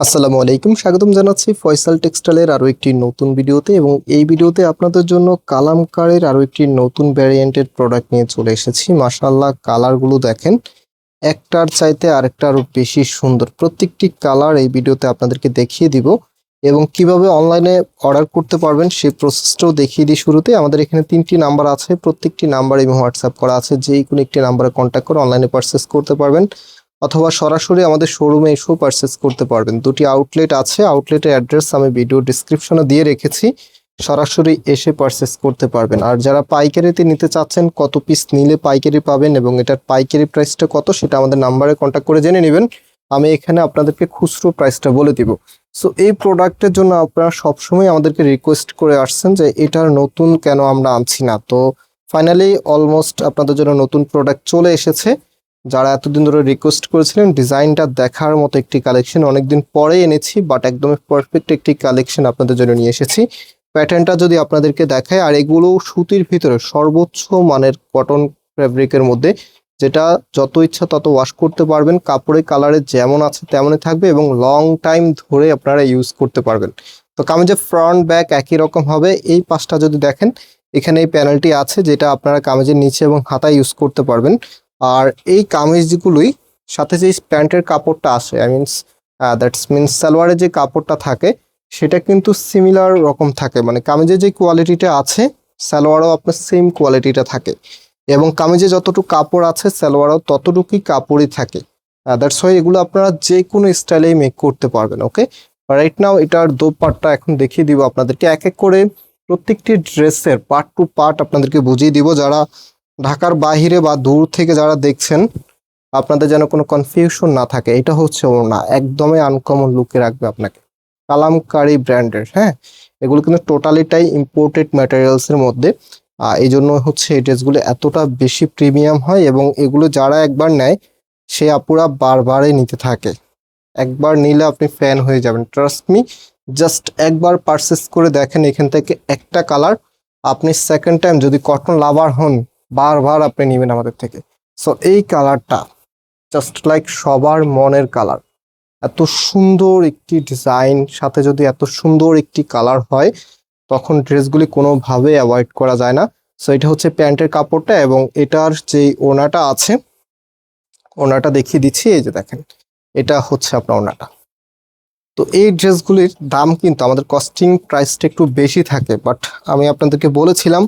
আসসালামু আলাইকুম, স্বাগতম জানাচ্ছি ফয়সাল টেক্সটাইলের আরও একটি নতুন ভিডিওতে এবং এই ভিডিওতে আপনাদের জন্য কালামকারের আরও একটি নতুন ভ্যারিয়েন্টের প্রোডাক্ট নিয়ে চলে এসেছি। মাশাআল্লাহ কালারগুলো দেখেন। একটার চাইতে আরেকটা আরও বেশি সুন্দর। প্রত্যেকটি কালার এই ভিডিওতে আপনাদেরকে দেখিয়ে দিব এবং কীভাবে অনলাইনে অর্ডার করতে পারবেন সেই প্রসেসটাও দেখিয়ে দিই শুরুতে। আমাদের এখানে তিনটি নাম্বার আছে, প্রত্যেকটি নাম্বার এবং হোয়াটসঅ্যাপ করা আছে। যেই কোনো একটি নাম্বারে কন্ট্যাক্ট করে অনলাইনে পারচেস করতে পারবেন। অথবা সরাসরি আমাদের শোরুমে এসেও পারচেস করতে পারবেন। দুটি আউটলেট আছে আউটলেটের অ্যাড্রেস আমি ভিডিও ডিসক্রিপশনে দিয়ে রেখেছি। সরাসরি এসে পারচেস করতে পারবেন। আর যারা পাইকারিতে নিতে চাচ্ছেন, কত পিস নিলে পাইকারি পাবেন এবং এটার পাইকারি প্রাইসটা কত সেটা আমাদের নাম্বারে কন্ট্যাক্ট করে জেনে নেবেন। আমি এখানে আপনাদেরকে খুচরো প্রাইসটা বলে দিব। সো এই প্রোডাক্টের জন্য আপনারা সবসময় আমাদেরকে রিকোয়েস্ট করে আসছেন যে এটার নতুন কেন আমরা আনছি না। তো ফাইনালি অলমোস্ট আপনাদের জন্য নতুন প্রোডাক্ট চলে এসেছে। যারা এতদিন ধরে রিকোয়েস্ট করেছিলেন ডিজাইনটা দেখার মতো একটি কালেকশন অনেকদিন পরে এনেছি বাট একদমই পারফেক্ট একটি কালেকশন আপনাদের জন্য নিয়ে এসেছি। প্যাটার্নটা যদি আপনাদেরকে দেখায় আর এগুলো সুতির ভিতরে সর্বোচ্চ মানের কটন ফ্যাব্রিকের মধ্যে, যেটা যত ইচ্ছা তত ওয়াশ করতে পারবেন কাপড়ের কালারে যেমন আছে তেমনই থাকবে এবং লং টাইম ধরে আপনারা ইউজ করতে পারবেন। তো কামিজের ফ্রন্ট ব্যাক একই রকম হবে। এই পাশটা যদি দেখেন, এখানে এই প্যানেলটি আছে, যেটা আপনারা কামিজের নিচে এবং হাতায় ইউজ করতে পারবেন। আর এই কামিজগুলোই সাথে যে প্যান্টের কাপড়টা আসে আই মিনস দ্যাটস মিনস সালোয়ারের যে কাপড়টা থাকে, সেটা কিন্তু সিমিলার রকম থাকে। মানে কামিজের যে কোয়ালিটিটা আছে, সালোয়ারও আপনার সেম কোয়ালিটিটা থাকে। এবং কামিজে যতটুকু কাপড় আছে, সালোয়ারও ততটুকুই কাপড়ই থাকে। দ্যাটস ওয়াই এগুলো আপনারা যে কোনো স্টাইলেই মেক করতে পারবেন ওকে রাইট নাও এটার দোপাট্টা এখন দেখিয়ে দিব আপনাদেরকে। এক এক করে প্রত্যেকটি ড্রেসের পার্ট টু পার্ট আপনাদেরকে বুঝিয়ে দিব যারা ঢাকার বাইরে বা দূর থেকে যারা দেখছেন, আপনাদের যেন কোনো কনফিউশন না থাকে। এটা হচ্ছে ওনা একদমই আনকমন লুকে রাখবে আপনাকে। কালামকারি ব্র্যান্ডের হ্যাঁ? এগুলো কিন্তু টোটালিটাই ইম্পোর্টেড ম্যাটেরিয়ালস এর মধ্যে। এই জন্য হচ্ছে এই ড্রেসগুলো এতটা বেশি প্রিমিয়াম হয় এবং এগুলো যারা একবার নেয়, সে আপুরা বারবারই নিতে থাকে। একবার নিলে আপনি ফ্যান হয়ে যাবেন। ট্রাস্ট মি জাস্ট একবার পারচেস করে দেখেন এখান থেকে একটা কালার আপনি সেকেন্ড টাইম যদি কটন লাভার হন বারবার আপনি নেবেন আমাদের থেকে। সো এই কালারটা জাস্ট লাইক সবার মনের কালার এত সুন্দর একটি ডিজাইন সাথে যদি এত সুন্দর একটি কালার হয়, তখন ড্রেসগুলি কোনোভাবে অ্যাভয়েড করা যায় না। সো এটা হচ্ছে প্যান্টের কাপড়টা এবং এটার যে ওনাটা আছে, ওনাটা দেখিয়ে দিচ্ছি, এই যে দেখেন, এটা হচ্ছে আপনার ওনাটা। তো এই ড্রেসগুলির দাম কিন্তু আমাদের কস্টিং প্রাইসটা একটু বেশি থাকে বাট আমি আপনাদেরকে বলেছিলাম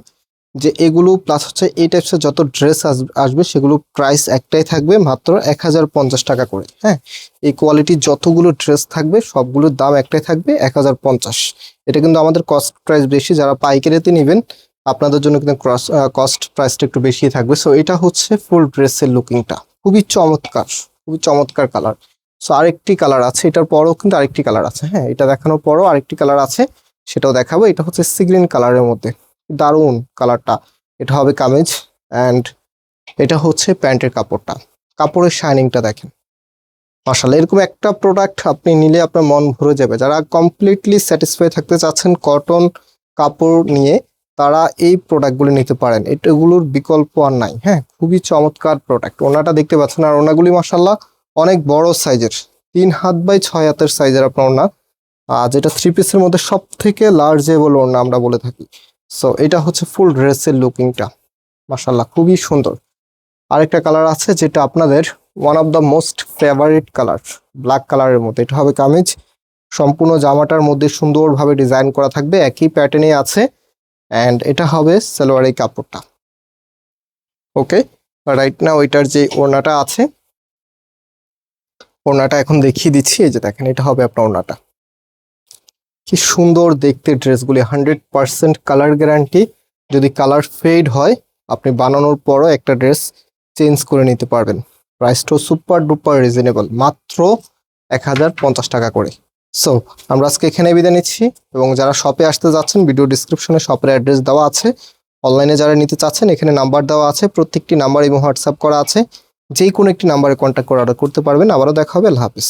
যে এগুলো প্লাস হচ্ছে এই টাইপসের যত ড্রেস আসবে সেগুলো প্রাইস একটাই থাকবে মাত্র এক হাজার পঞ্চাশ টাকা করে হ্যাঁ? এই কোয়ালিটির যতগুলো ড্রেস থাকবে সবগুলোর দাম একটাই থাকবে এক হাজার পঞ্চাশ। এটা কিন্তু আমাদের কস্ট প্রাইস বেশি, যারা পাইকারিতে নেবেন আপনাদের জন্য কিন্তু ক্রস কস্ট প্রাইসটা একটু বেশি থাকবে। সো এটা হচ্ছে ফুল ড্রেসের লুকিংটা খুবই চমৎকার খুবই চমৎকার কালার সো আরেকটি কালার আছে, এটার পরও কিন্তু আরেকটি কালার আছে হ্যাঁ? এটা দেখানোর পরও আরেকটি কালার আছে, সেটাও দেখাবো। এটা হচ্ছে সিগ্রিন কালারের মধ্যে। দারুণ কালারটা। এটা হবে কামিজ অ্যান্ড এটা হচ্ছে প্যান্টের কাপড়টা। কাপড়ের শাইনিংটা দেখেন। মাসাল্লাহ এরকম একটা প্রোডাক্ট আপনি নিলে আপনার মন ভরে যাবে। যারা কমপ্লিটলি স্যাটিসফাই থাকতে চাচ্ছেন কটন কাপড় নিয়ে, তারা এই প্রোডাক্টগুলো নিতে পারেন। এটাগুলোর বিকল্প আর নাই হ্যাঁ? খুবই চমৎকার প্রোডাক্ট ওনাটা দেখতে পাচ্ছেন আর ওনাগুলি মাসাল্লাহ অনেক বড় সাইজের তিন হাত বাই ছয় হাতের সাইজের আপনার ওনা। আর যেটা থ্রি পিসের মধ্যে সব থেকে লার্জেবল ওনা আমরা বলে থাকি। সো এটা হচ্ছে ফুল ড্রেসের লুকিংটা মাসাল্লাহ খুবই সুন্দর। আরেকটা কালার আছে যেটা আপনাদের one of the most favourite colour black কালারের মধ্যে। এটা হবে কামিজ। সম্পূর্ণ জামাটার মধ্যে সুন্দরভাবে ডিজাইন করা থাকবে। একই প্যাটার্নে আছে। অ্যান্ড এটা হবে সালোয়ারের কাপড়টা। ওকে রাইট না ওইটার যে ওড়নাটা আছে, ওড়নাটা এখন দেখিয়ে দিচ্ছি। এই যে দেখেন, এটা হবে আপনার ওড়নাটা। কি সুন্দর দেখতে ড্রেসগুলি, হান্ড্রেড পার্সেন্ট কালার গ্যারান্টি। যদি কালার ফেড হয়, আপনি বানানোর পরও একটা ড্রেস চেঞ্জ করে নিতে পারবেন। প্রাইসটাও সুপার ডুপার রিজনেবল, মাত্র এক হাজার পঞ্চাশ টাকা করে। সো, আমরা আজকে এখানে বিদায় নিচ্ছি এবং যারা শপে আসতে যাচ্ছেন ভিডিও ডিসক্রিপশনে শপের অ্যাড্রেস দেওয়া আছে। অনলাইনে যারা নিতে চাচ্ছেন, এখানে নাম্বার দেওয়া আছে, প্রত্যেকটি নাম্বার এবং হোয়াটসঅ্যাপ করা আছে। যেই কোনো একটি নাম্বারে কন্ট্যাক্ট করে অর্ডার করতে পারবেন। আবারও দেখা হবে, আল্লাহ হাফিজ।